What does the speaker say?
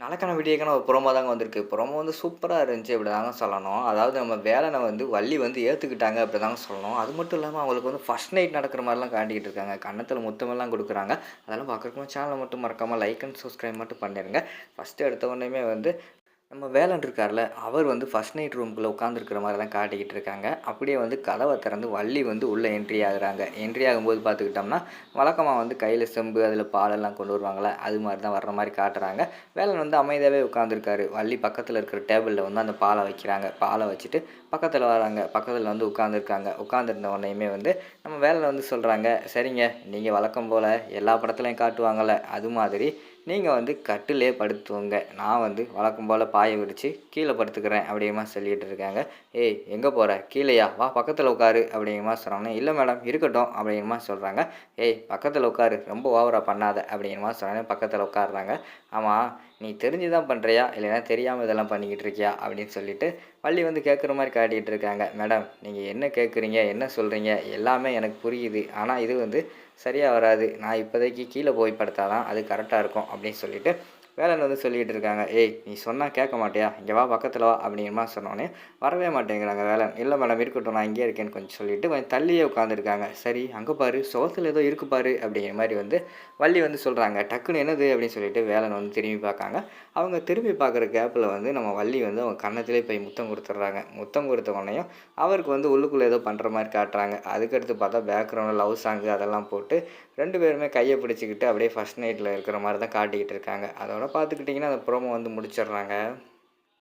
நாளைக்கான வீடியோக்கான ஒரு ப்ரோமோ தாங்க வந்திருக்கு. ப்ரோமோ வந்து சூப்பராக இருந்துச்சு அப்படி தாங்க சொல்லணும். அதாவது நம்ம வேலனை வந்து வள்ளி வந்து ஏற்றுக்கிட்டாங்க அப்படி தாங்க சொல்லணும். அது மட்டும் இல்லாமல் அவங்களுக்கு வந்து ஃபஸ்ட் நைட் நடக்கிற மாதிரிலாம் காண்டிக்கிட்டு இருக்காங்க. கன்னத்தில் முத்தமெல்லாம் கொடுக்குறாங்க. அதெல்லாம் பார்க்குறக்கும் சேனலை மட்டும் மறக்காமல் லைக் அண்ட் சப்ஸ்கிரைப் மட்டும் பண்ணிடுங்க ஃபஸ்ட்டு எடுத்த உடனேமே வந்து நம்ம வேலன் இருக்கார்ல அவர் வந்து ஃபஸ்ட் நைட் ரூம்குள்ளே உட்காந்துருக்கிற மாதிரி தான் காட்டிக்கிட்டு இருக்காங்க. அப்படியே வந்து கதவை திறந்து வள்ளி வந்து உள்ளே என்ட்ரி ஆகுறாங்க. என்ட்ரி ஆகும்போது பார்த்துக்கிட்டோம்னா வழக்கமாக வந்து கையில் செம்பு அதில் பாலெல்லாம் கொண்டு வருவாங்களே அது மாதிரி தான் வர்ற மாதிரி காட்டுறாங்க. வேலன் வந்து அமைதியாகவே உட்காந்துருக்காரு வள்ளி பக்கத்தில் இருக்கிற டேபிளில் வந்து அந்த பாலை வைக்கிறாங்க. பாலை வச்சுட்டு பக்கத்தில் வராங்க. பக்கத்தில் வந்து உட்காந்துருக்காங்க உட்காந்துருந்த உடனேயுமே வந்து நம்ம வேலன் வந்து சொல்கிறாங்க சரிங்க நீங்கள் வழக்கம் போல் எல்லா படத்துலையும் காட்டுவாங்கள்ல அது மாதிரி நீங்கள் வந்து கட்டிலே படுத்துவங்க நான் வந்து வழக்கம் போல் பாயை விரித்து கீழே படுத்துக்கிறேன் அப்படிங்கிற சொல்லிகிட்டு இருக்காங்க. ஏய் எங்கே போகிற கீழேயா? வா பக்கத்தில் உட்காரு அப்படிங்கம்மா மாதிரி சொன்னாங்க இல்லை மேடம் இருக்கட்டும் அப்படிங்கம்மா சொல்கிறாங்க ஏய் பக்கத்தில் உட்காரு ரொம்ப ஓவராக பண்ணாத அப்படிங்கம்மா மாதிரி சொன்னாங்க பக்கத்தில் உட்காடுறாங்க ஆமாம் நீ தெரிஞ்சு தான் பண்ணுறியா இல்லைன்னா தெரியாமல் இதெல்லாம் பண்ணிக்கிட்டு இருக்கியா? அப்படின்னு சொல்லிட்டு வள்ளி வந்து கேட்குற மாதிரி காட்டிகிட்டு இருக்காங்க. மேடம் நீங்கள் என்ன கேட்குறீங்க என்ன சொல்கிறீங்க எல்லாமே எனக்கு புரியுது. ஆனால் இது வந்து சரியாக வராது. நான் இப்போதைக்கு கீழே போய் படுத்தாதான் அது கரெக்டாக இருக்கும் அப்படின்னு சொல்லிட்டு வேலன் வந்து சொல்லிக்கிட்டு இருக்காங்க. ஏய் நீ சொன்னால் கேட்க மாட்டியா? இங்கே வா பக்கத்தில் வா அப்படிங்கிற மாதிரி சொன்னோன்னே வரவே மாட்டேங்கிறாங்க வேலன் இல்லை மேடம் இருக்கட்டும் நான் இங்கே இருக்கேன்னு கொஞ்சம் சொல்லிட்டு கொஞ்சம் தள்ளியே உட்காந்துருக்காங்க சரி அங்கே பாரு சோத்தில் ஏதோ இருக்கு பாரு அப்படிங்கிற மாதிரி வந்து வள்ளி வந்து சொல்கிறாங்க டக்குன்னு என்னது? அப்படின்னு சொல்லிட்டு வேலன் வந்து திரும்பி பார்க்காங்க. அவங்க திரும்பி பார்க்குற கேப்பில் வந்து நம்ம வள்ளி வந்து அவங்க கன்னத்திலே போய் முத்தம் கொடுத்துட்றாங்க. முத்தம் கொடுத்த உடனேயும் அவருக்கு வந்து உள்ளுக்குள்ளே ஏதோ பண்ணுற மாதிரி காட்டுறாங்க. அதுக்கடுத்து பார்த்தா பேக்ரவுண்டில் லவ் சாங்கு அதெல்லாம் போட்டு ரெண்டு பேருமே கையை பிடிச்சிக்கிட்டு அப்படியே ஃபஸ்ட் நைட்டில் இருக்கிற மாதிரி தான் காட்டிக்கிட்டு இருக்காங்க. அதோட பார்த்துக்கிட்டிங்கன்னா அந்த ப்ரோமோ வந்து முடிச்சிடுறாங்க.